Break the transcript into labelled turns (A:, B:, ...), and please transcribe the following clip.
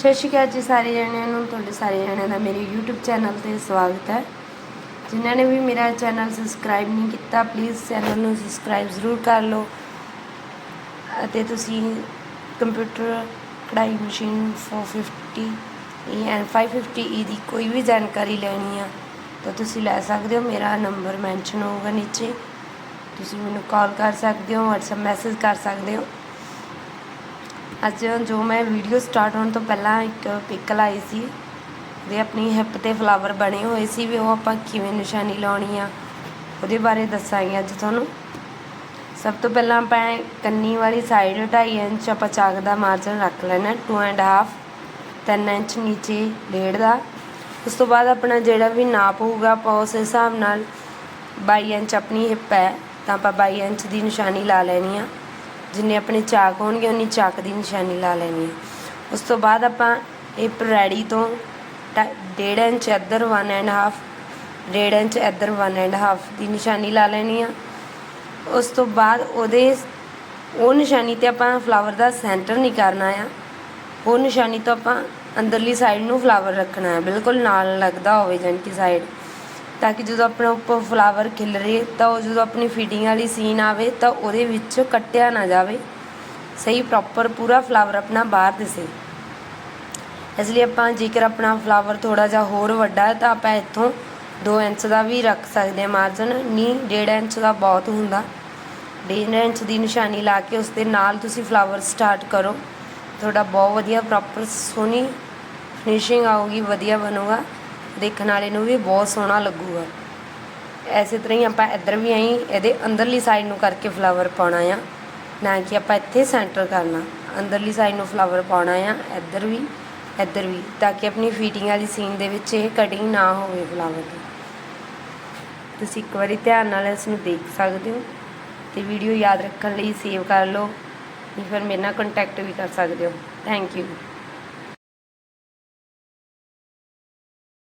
A: ਸਤਿ ਸ਼੍ਰੀ ਅਕਾਲ ਜੀ ਸਾਰੇ ਜਣਿਆਂ ਨੂੰ, ਤੁਹਾਡੇ ਸਾਰੇ ਜਣਿਆਂ ਦਾ ਮੇਰੇ YouTube ਚੈਨਲ ਤੇ ਸਵਾਗਤ ਹੈ। ਜਿਨ੍ਹਾਂ ਨੇ ਵੀ ਮੇਰਾ ਚੈਨਲ ਸਬਸਕ੍ਰਾਈਬ ਨਹੀਂ ਕੀਤਾ ਪਲੀਜ਼ ਚੈਨਲ ਨੂੰ ਸਬਸਕ੍ਰਾਈਬ ਜ਼ਰੂਰ ਕਰ ਲਓ ਅਤੇ ਤੁਸੀਂ ਕੰਪਿਊਟਰ ਕਢਾਈ ਮਸ਼ੀਨ 450 ਐਂਡ 550 ਈ ਦੀ ਕੋਈ ਵੀ ਜਾਣਕਾਰੀ ਲੈਣੀ ਆ, ਤਾਂ ਤੁਸੀਂ ਲੈ ਸਕਦੇ ਹੋ। ਮੇਰਾ ਨੰਬਰ ਮੈਂਸ਼ਨ ਹੋਊਗਾ ਨੀਚੇ। ਤੁਸੀਂ ਮੈਨੂੰ ਕਾਲ ਕਰ ਸਕਦੇ ਹੋ, WhatsApp ਮੈਸੇਜ ਕਰ ਸਕਦੇ ਹੋ। ਅੱਜ ਜੋ ਮੈਂ ਵੀਡੀਓ ਸਟਾਰਟ ਹੋਣ ਤੋਂ ਪਹਿਲਾਂ ਇੱਕ ਪਿਕ ਲਾਈ ਸੀ ਦੇ ਆਪਣੀ ਹਿੱਪ ਤੇ ਫਲਾਵਰ ਬਣੇ ਹੋਏ ਸੀ ਵੀ ਉਹ ਆਪਾਂ ਕਿਵੇਂ ਨਿਸ਼ਾਨੀ ਲਾਉਣੀ ਆ, ਉਹਦੇ ਬਾਰੇ ਦੱਸਾਂਗੇ ਅੱਜ ਤੁਹਾਨੂੰ। ਸਭ ਤੋਂ ਪਹਿਲਾਂ ਆਪਾਂ ਕੰਨੀ ਵਾਲੀ ਸਾਈਡ 2.5 ਇੰਚ ਆਪਾਂ ਚਾਕ ਦਾ ਮਾਰਜਨ ਰੱਖ ਲੈਣਾ 2 ਐਂਡ ਹਾਫ 3 ਇੰਚ ਨੀਚੇ, ਡੇਢ ਦਾ। ਉਸ ਤੋਂ ਬਾਅਦ ਆਪਣਾ ਜਿਹੜਾ ਵੀ ਨਾਪ ਹੋਊਗਾ ਆਪਾਂ ਉਸ ਹਿਸਾਬ ਨਾਲ 22 ਇੰਚ ਆਪਣੀ ਹਿੱਪ ਹੈ, ਤਾਂ ਆਪਾਂ 22 ਇੰਚ ਦੀ ਨਿਸ਼ਾਨੀ ਲਾ ਲੈਣੀ ਆ। ਜਿੰਨੇ ਆਪਣੇ ਚਾਕ ਹੋਣਗੇ, ਉਨੀ ਚਾਕ ਦੀ ਨਿਸ਼ਾਨੀ ਲਾ ਲੈਣੀ ਆ ਉਸ ਤੋਂ ਬਾਅਦ ਆਪਾਂ ਇਹ ਰੈਡੀ ਤੋਂ 1.5 ਇੰਚ ਇੱਧਰ 1 ਐਂਡ ਹਾਫ 1.5 ਇੰਚ ਇੱਧਰ 1 ਐਂਡ ਹਾਫ ਦੀ ਨਿਸ਼ਾਨੀ ਲਾ ਲੈਣੀ ਆ। ਉਸ ਤੋਂ ਬਾਅਦ ਉਹਦੇ ਉਹ ਨਿਸ਼ਾਨੀ ਤੇ ਆਪਾਂ ਫਲਾਵਰ ਦਾ ਸੈਂਟਰ ਨਹੀਂ ਕਰਨਾ ਆ। ਉਹ ਨਿਸ਼ਾਨੀ ਤੋਂ ਆਪਾਂ ਅੰਦਰਲੀ ਸਾਈਡ ਨੂੰ ਫਲਾਵਰ ਰੱਖਣਾ ਹੈ। ਬਿਲਕੁਲ ਨਾਲ ਲੱਗਦਾ ਹੋਵੇ ਜਾਣੀ ਕਿ ਸਾਈਡ ਤਾਂ ਕਿ ਜਦੋਂ ਆਪਣਾ ਉੱਪਰ ਫਲਾਵਰ ਖਿਲਰੇ ਤਾਂ ਉਹ ਜਦੋਂ ਆਪਣੀ ਫੀਡਿੰਗ ਵਾਲੀ ਸੀਨ ਆਵੇ, ਤਾਂ ਉਹਦੇ ਵਿੱਚ ਕੱਟਿਆ ਨਾ ਜਾਵੇ। ਸਹੀ ਪ੍ਰੋਪਰ ਪੂਰਾ ਫਲਾਵਰ ਆਪਣਾ ਬਾਹਰ ਦਿਸੇ। ਇਸ ਲਈ ਆਪਾਂ ਜੇਕਰ ਆਪਣਾ ਫਲਾਵਰ ਥੋੜਾ ਜਿਹਾ ਹੋਰ ਵੱਡਾ ਹੈ, ਤਾਂ ਆਪਾਂ ਇੱਥੋਂ 2 ਇੰਚ ਦਾ ਵੀ ਰੱਖ ਸਕਦੇ ਹਾਂ ਮਾਰਜਨ ਨਹੀਂ 1.5 ਇੰਚ ਦਾ ਬਹੁਤ ਹੁੰਦਾ। 1.5 ਇੰਚ ਦੀ ਨਿਸ਼ਾਨੀ ਲਾ ਕੇ ਉਸ ਦੇ ਨਾਲ ਤੁਸੀਂ ਫਲਾਵਰ ਸਟਾਰਟ ਕਰੋ। ਤੁਹਾਡਾ ਬਹੁਤ ਵਧੀਆ ਪ੍ਰੋਪਰ ਸੋਹਣੀ ਫਿਨਿਸ਼ਿੰਗ ਆਊਗੀ, ਵਧੀਆ ਬਣੂਗਾ। ਦੇਖਣ ਵਾਲੇ ਨੂੰ ਵੀ ਬਹੁਤ ਸੋਹਣਾ ਲੱਗੂਗਾ। ਐਸੇ ਤਰ੍ਹਾਂ ਹੀ ਆਪਾਂ ਇੱਧਰ ਵੀ ਆਈ, ਇਹਦੇ ਅੰਦਰਲੀ ਸਾਈਡ ਨੂੰ ਕਰਕੇ ਫਲਾਵਰ ਪਾਉਣਾ ਆ। ਨਾ ਕਿ ਆਪਾਂ ਇੱਥੇ ਸੈਂਟਰ ਕਰਨਾ। ਅੰਦਰਲੀ ਸਾਈਡ ਨੂੰ ਫਲਾਵਰ ਪਾਉਣਾ ਆ, ਇੱਧਰ ਵੀ ਇੱਧਰ ਵੀ, ਤਾਂ ਕਿ ਆਪਣੀ ਫੀਟਿੰਗ ਵਾਲੀ ਸੀਨ ਦੇ ਵਿੱਚ ਇਹ ਕਟਿੰਗ ਨਾ ਹੋਵੇ ਫਲਾਵਰ ਦੀ। ਤੁਸੀਂ ਇੱਕ ਵਾਰੀ ਧਿਆਨ ਨਾਲ ਇਸ ਨੂੰ ਦੇਖ ਸਕਦੇ ਹੋ ਤੇ ਵੀਡੀਓ ਯਾਦ ਰੱਖਣ ਲਈ ਸੇਵ ਕਰ ਲਓ। ਫਿਰ ਮੇਰੇ ਨਾਲ ਕੰਟੈਕਟ ਵੀ ਕਰ ਸਕਦੇ ਹੋ। Thank you